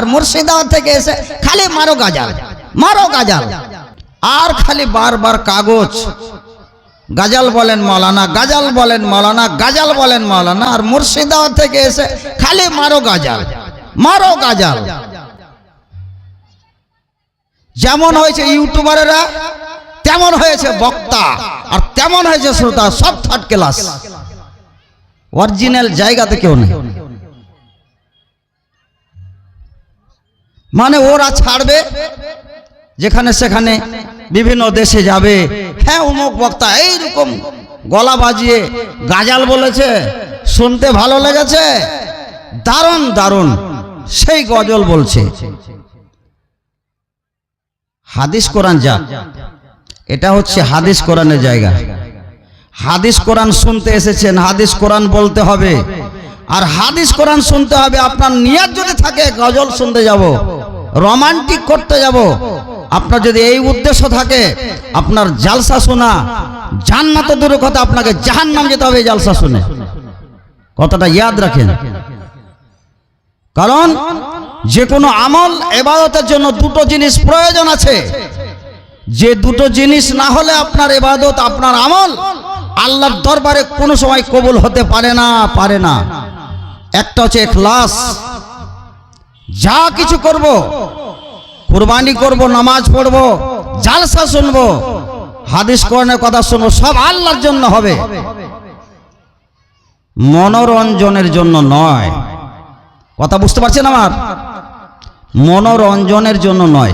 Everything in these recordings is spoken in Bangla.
আর মুর্শিদাবাদ থেকে এসে খালি মারো গাজাল মারো গাজাল। আর খালি বারবার কাগজ। গাজাল বলেন মৌলানা গাজাল বলেন মৌলানা গাজাল বলেন মৌলানা আর মুর্শিদাবাদ থেকে এসে খালি মারো গাজাল মারো গাজাল। যেমন হয়েছে ইউটিউবারেরা, তেমন হয়েছে বক্তা, আর তেমন হয়েছে শ্রোতা, সব থার্ড ক্লাস অরিজিনাল জায়গাতে কেউ নেই। মানে ওরা ছাড়বে, যেখানে সেখানে বিভিন্ন দেশে যাবে। হ্যাঁ অমুক বক্তা, এইরকম গলা বাজিয়ে গাজাল বলেছে, শুনতে ভালো লেগেছে, দারুণ দারুণ, সেই গজল বলছে। হাদিস কোরআন যা, এটা হচ্ছে হাদিস কোরআনের জায়গা। হাদিস কোরআন শুনতে এসেছেন, হাদিস কোরআন বলতে হবে। আর হাদিস কোরআন শুনতে হবে, আপনার নিয়াত যদি থাকে, গজল শুনতে যাব। রোমান্টিক করতে যাব। আপনার যদি এই উদ্দেশ্য থাকে, আপনার জালসা শোনা, জান্নাত দূরের কথা আপনাকে জাহান্নাম যেতে হবে জালসা শুনে। কথাটা ইয়াদ রাখেন। কারণ যে কোনো আমল এবাদতের জন্য দুটো জিনিস প্রয়োজন আছে। যে দুটো জিনিস না হলে আপনার এবাদত, আপনার আমল আল্লাহর দরবারে কোনো সময় কবুল হতে পারে না পারে না। একটা হচ্ছে এখলাস যা কিছু করব, কুরবানি করব, নামাজ পড়ব, জালসা শুনব, হাদিস, কোরআনের কথা শুনব, সব আল্লাহর জন্য হবে। মনোরঞ্জনের জন্য নয়। কথা বুঝতে পারছেন আমার? মনোরঞ্জনের জন্য নয়।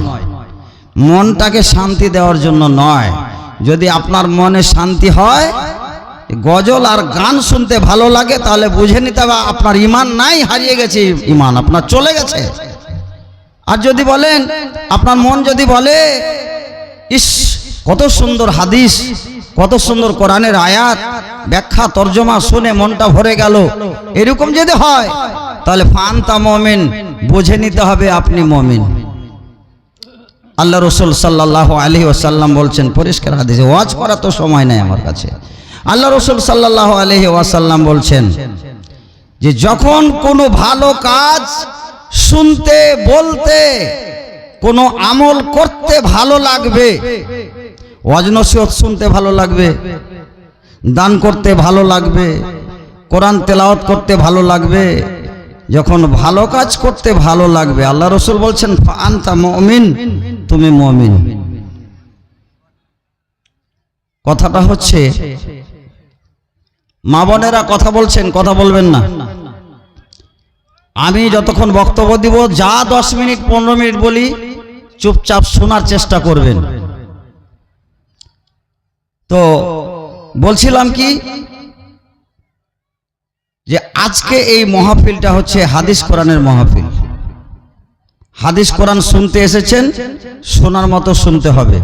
মনটাকে শান্তি দেওয়ার জন্য নয়। যদি আপনার মনে শান্তি হয় গজল আর গান শুনতে ভালো লাগে, তাহলে বুঝে নিতে হবে আপনার ইমান নাই, হারিয়ে গেছে। ইমান আপনার চলে গেছে। আর যদি বলেন, আপনার মন যদি বলে, ইস, কত সুন্দর হাদিস, কত সুন্দর কোরআনের আয়াত, ব্যাখ্যা, তর্জমা শুনে মনটা ভরে গেল। এরকম যদি হয়, তাহলে ফান্তা মমিন, বুঝে নিতে হবে আপনি মমিন। আল্লাহ রসুল সাল্লাহ আলহি ওয়াসাল্লাম বলছেন, পরিষ্কার হাদিসে, ওয়াজ করা তো সময় নাই আমার কাছে। আল্লাহ রসুল সাল্লাহ আলহি ওয়াসাল্লাম বলছেন যে যখন কোনো ভালো কাজ শুনতে, বলতে, কোনো আমল করতে ভালো লাগবে, ওয়াজ শুনতে ভালো লাগবে, দান করতে ভালো লাগবে, কোরআন তেলাওয়াত করতে ভালো লাগবে, যখন ভালো কাজ করতে ভালো লাগবে, আল্লাহ রসুল বলছেন আনতা মমিন, তুমি মমিন। কথাটা হচ্ছে মা বোনেরা কথা বলছেন, কথা বলবেন না। আমি যতক্ষণ বক্তব্য দিব, যা দশ মিনিট, পনেরো মিনিট বলি, চুপচাপ শোনার চেষ্টা করবেন। তো বলছিলাম কি, যে আজকে এই মহাফিলটা হচ্ছে হাদিস কোরআনের মহাফিল। হাদিস কোরআন শুনতে এসেছেন, শোনার মতো শুনতে হবে।